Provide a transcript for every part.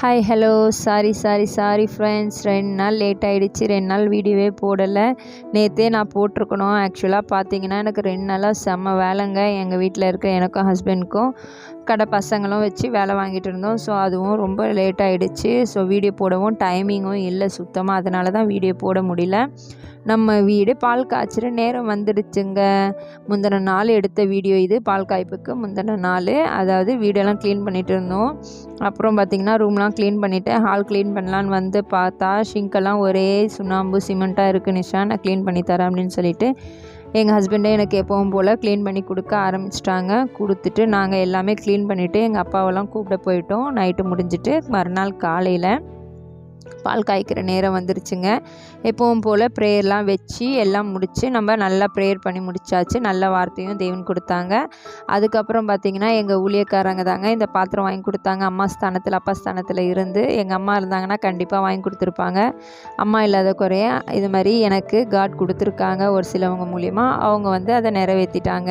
Hi hello sorry sorry sorry friends ரெண்டு நாள் late ஆகிடுச்சு ரெண்டு நாள் வீடியோவே போடலை. நேற்றே நான் போட்டிருக்கணும். ஆக்சுவலாக பார்த்தீங்கன்னா எனக்கு ரெண்டு நாளாக செம்ம வேலைங்க. எங்கள் வீட்டில் இருக்க எனக்கும் ஹஸ்பண்ட்க்கும் கடை பசங்களும் வச்சு வேலை வாங்கிட்டு இருந்தோம். ஸோ அதுவும் ரொம்ப லேட் ஆகிடுச்சு ஸோ வீடியோ போடவும் டைமிங்கும் இல்லை. சுத்தமாக அதனால தான் வீடியோ போட முடியல. நம்ம வீடு பால் காய்ச்சிற நேரம் வந்துடுச்சுங்க. முந்தின நாள் எடுத்த வீடியோ இது பால் காய்ப்புக்கு முந்தின நாள். அதாவது வீடெல்லாம் க்ளீன் பண்ணிகிட்டு இருந்தோம். அப்புறம் பார்த்திங்கன்னா ரூம்லாம் க்ளீன் பண்ணிவிட்டு ஹால் க்ளீன் பண்ணலான்னு வந்து பார்த்தா ஷிங்கெல்லாம் ஒரே சுண்ணாம்பு சிமெண்ட்டாக இருக்குது நிஷா. நான் க்ளீன் பண்ணி தரேன் அப்படின்னு சொல்லிட்டு எங்கள் ஹஸ்பண்டே எனக்கு எப்பவும் போல் க்ளீன் பண்ணி கொடுக்க ஆரம்பிச்சிட்டாங்க. கொடுத்துட்டு நாங்கள் எல்லாமே க்ளீன் பண்ணிவிட்டு எங்கள் அப்பாவெல்லாம் கூப்பிட போயிட்டோம். நைட்டு முடிஞ்சிட்டு மறுநாள் காலையில் பால் காய்க்கிற நேரம் வந்துருச்சுங்க. எப்பவும் போல் ப்ரேயர்லாம் வச்சு எல்லாம் முடித்து நம்ம நல்லா ப்ரேயர் பண்ணி முடிச்சாச்சு. நல்ல வார்த்தையும் தேவன் கொடுத்தாங்க. அதுக்கப்புறம் பார்த்திங்கன்னா எங்கள் ஊழியக்காரங்க தாங்க இந்த பாத்திரம் வாங்கி கொடுத்தாங்க. அம்மா ஸ்தானத்தில் அப்பா ஸ்தானத்தில் இருந்து எங்கள் அம்மா இருந்தாங்கன்னா கண்டிப்பாக வாங்கி கொடுத்துருப்பாங்க. அம்மா இல்லாத குறைய இது மாதிரி எனக்கு காட் கொடுத்துருக்காங்க ஒரு சிலவங்க மூலியமாக அவங்க வந்து அதை நிறைவேற்றிட்டாங்க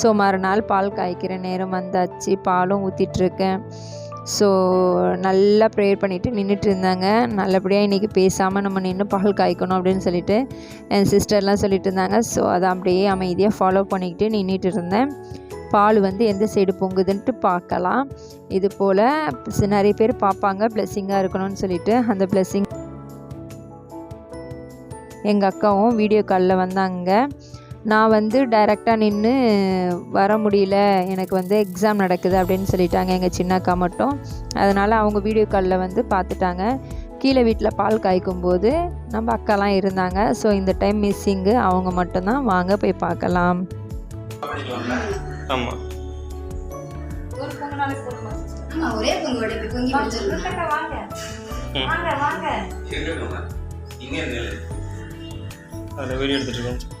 ஸோ மறுநாள் பால் காய்க்கிற நேரம் வந்தாச்சு. பாலும் ஊற்றிட்டுருக்கேன் ஸோ நல்லா ப்ரேயர் பண்ணிவிட்டு நின்றுட்டு இருந்தாங்க நல்லபடியாக இன்றைக்கி பேசாமல் நம்ம நின்று பகல் காய்க்கணும் அப்படின்னு சொல்லிட்டு என் சிஸ்டர்லாம் சொல்லிட்டு இருந்தாங்க ஸோ அதை அப்படியே அமைதியாக ஃபாலோ பண்ணிக்கிட்டு நின்றுட்டு இருந்தேன் பால் வந்து எந்த சைடு பொங்குதுன்ட்டு பார்க்கலாம். இது போல் நிறைய பேர் பார்ப்பாங்க. ப்ளெஸ்ஸிங்காக இருக்கணும்னு சொல்லிட்டு அந்த ப்ளெஸ்ஸிங் எங்கள் அக்காவும் வீடியோ காலில் வந்தாங்க. நான் வந்து டைரெக்டாக நின்று வர முடியல எனக்கு வந்து எக்ஸாம் நடக்குது அப்படின்னு சொல்லிட்டாங்க எங்கள் சின்ன அக்கா மட்டும். அதனால் அவங்க வீடியோ காலில் வந்து பார்த்துட்டாங்க கீழே வீட்டில் பால் காய்க்கும் போது நம்ம அக்காலாம் இருந்தாங்க. ஸோ இந்த டைம் மிஸ்ஸிங்கு அவங்க மட்டும்தான். வாங்க போய் பார்க்கலாம். ஆமாம் ஒரே முடிச்சிடலாம். அதில் வீடியோ எடுத்துட்டு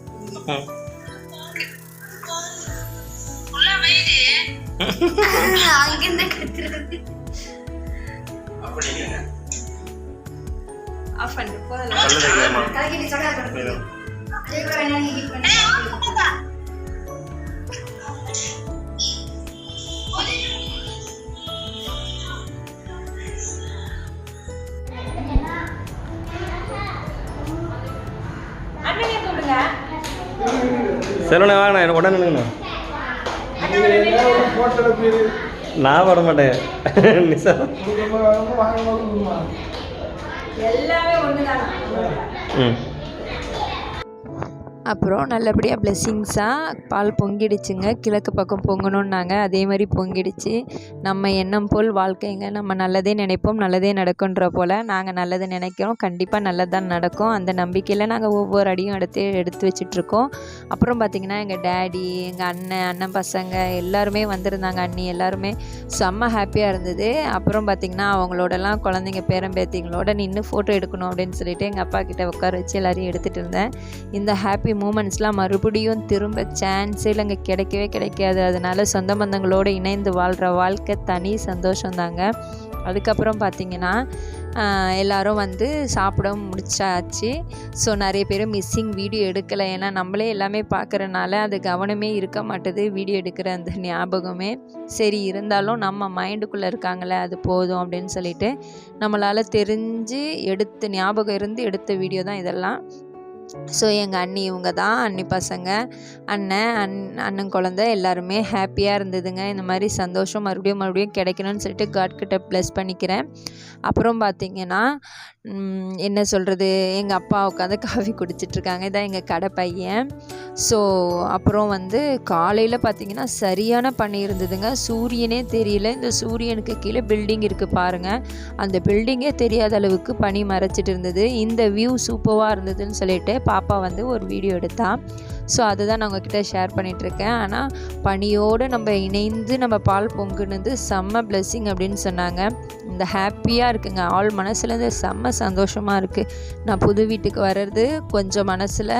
அங்கிருந்து கத்துறது ஆஃப் பண்ணிட்டு போதில் செல்வனே வாங்கண்ணா உடனே நின்னுங்கண்ணா நான் வர மாட்டேன். நிசா. ம். அப்புறம் நல்லபடியாக பிளெஸ்ஸிங்ஸாக பால் பொங்கிடுச்சுங்க. கிழக்கு பக்கம் பொங்கணுன்னாங்க அதே மாதிரி பொங்கிடுச்சு. நம்ம எண்ணம் போல் வாழ்க்கைங்க. நம்ம நல்லதே நினைப்போம் நல்லதே நடக்குன்ற போல் நாங்கள் நல்லது நினைக்கிறோம். கண்டிப்பாக நல்லது தான் நடக்கும். அந்த நம்பிக்கையில் நாங்கள் ஒவ்வொரு அடியும் எடுத்து எடுத்து வச்சிட்ருக்கோம். அப்புறம் பார்த்திங்கன்னா எங்கள் டேடி எங்கள் அண்ணன் அண்ணன் பசங்க எல்லாருமே வந்திருந்தாங்க. அண்ணி எல்லாருமே செம்ம ஹாப்பியாக இருந்தது. அப்புறம் பார்த்திங்கன்னா அவங்களோடலாம் குழந்தைங்க பேரம்பேத்திங்களோட நின்று ஃபோட்டோ எடுக்கணும் அப்படின்னு சொல்லிட்டு எங்கள் அப்பா கிட்ட உட்கார வச்சு எல்லோரையும் எடுத்துகிட்டு இருந்தேன். இந்த ஹாப்பி மூமெண்ட்ஸ்லாம் மறுபடியும் திரும்ப சான்ஸே இல்லைங்க கிடைக்கவே கிடைக்காது. அதனால சொந்த பந்தங்களோடு இணைந்து வாழ்கிற வாழ்க்கை தனி சந்தோஷந்தாங்க. அதுக்கப்புறம் பார்த்திங்கன்னா எல்லாரும் வந்து சாப்பிட முடிச்சாச்சு. ஸோ நிறைய பேர் மிஸ்ஸிங் வீடியோ எடுக்கலை. ஏன்னா நம்மளே எல்லாமே பார்க்குறனால அது கவனமே இருக்க மாட்டேது. வீடியோ எடுக்கிற அந்த ஞாபகமே. சரி இருந்தாலும் நம்ம மைண்டுக்குள்ளே இருக்காங்களே அது போதும் அப்படின்னு சொல்லிட்டு நம்மளால் தெரிஞ்சு எடுத்து ஞாபகம் இருந்து எடுத்த வீடியோ தான் இதெல்லாம். ஸோ எங்கள் அண்ணி இவங்க தான் அண்ணி பசங்க. அண்ணன் அண் அண்ணன் குழந்த எல்லாருமே ஹாப்பியாக இருந்ததுங்க. இந்த மாதிரி சந்தோஷம் மறுபடியும் மறுபடியும் கிடைக்கணும்னு சொல்லிட்டு காட்கிட்ட ப்ளஸ் பண்ணிக்கிறேன். அப்புறம் பார்த்திங்கன்னா என்ன சொல்கிறது எங்கள் அப்பா உட்காந்து காஃபி குடிச்சிட்ருக்காங்க. இதான் எங்கள் கடை பையன். ஸோ அப்புறம் வந்து காலையில் பார்த்தீங்கன்னா சரியான பனி இருந்ததுங்க. சூரியனே தெரியல. இந்த சூரியனுக்கு கீழே பில்டிங் இருக்குது பாருங்கள் அந்த பில்டிங்கே தெரியாத அளவுக்கு பனி மறைச்சிட்டு இருந்தது. இந்த வியூ சூப்பராக இருந்ததுன்னு சொல்லிட்டு பாப்பா வந்து ஒரு வீடியோ எடுத்தா. ஸோ அதை தான் நான் உங்ககிட்ட ஷேர் பண்ணிகிட்ருக்கேன் ஆனால் பனியோடு நம்ம இணைந்து நம்ம பால் பொங்குனது செம்ம பிளெஸ்ஸிங் அப்படின்னு சொன்னாங்க. இந்த ஹாப்பியாக இருக்குங்க. ஆள் மனசுலேருந்து செம்ம சந்தோஷமாக இருக்குது நான் புது வீட்டுக்கு வர்றது கொஞ்சம் மனசில்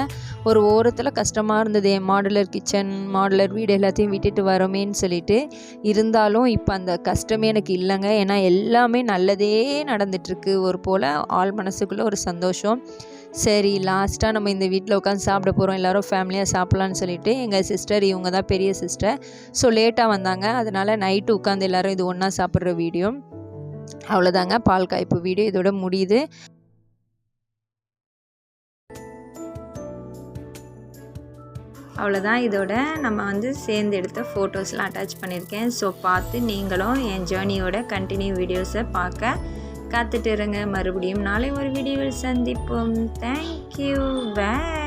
ஒரு ஓரத்தில் கஷ்டமாக இருந்தது. என் மாடுலர் கிச்சன் மாடுலர் வீடு எல்லாத்தையும் விட்டுட்டு வரோமேன்னு சொல்லிட்டு இருந்தாலும் இப்போ அந்த கஷ்டமே எனக்கு இல்லைங்க. ஏன்னா எல்லாமே நல்லதே நடந்துட்டுருக்கு. ஒரு போல் ஆள் மனசுக்குள்ளே ஒரு சந்தோஷம். சரி லாஸ்ட்டாக நம்ம இந்த வீட்டில் உட்காந்து சாப்பிட போகிறோம் எல்லோரும் ஃபேமிலியாக சாப்பிட்லான்னு சொல்லிட்டு எங்கள் சிஸ்டர் இவங்க தான் பெரிய சிஸ்டர் ஸோ லேட்டாக வந்தாங்க. அதனால் நைட்டு உட்காந்து எல்லோரும் இது ஒன்றா சாப்பிட்ற வீடியோ அவ்வளோதாங்க பால் காய்ப்பு வீடியோ இதோட முடியுது. அவ்வளோதான் இதோட நம்ம வந்து சேர்ந்து எடுத்த ஃபோட்டோஸ்லாம் அட்டாச் பண்ணியிருக்கேன். ஸோ பார்த்து நீங்களும் என் ஜேர்னியோட கண்டினியூ வீடியோஸை பார்க்க காத்துட்டு இருங்க. மறுபடியும் நாளை ஒரு வீடியோவில் சந்திப்போம். Thank you bye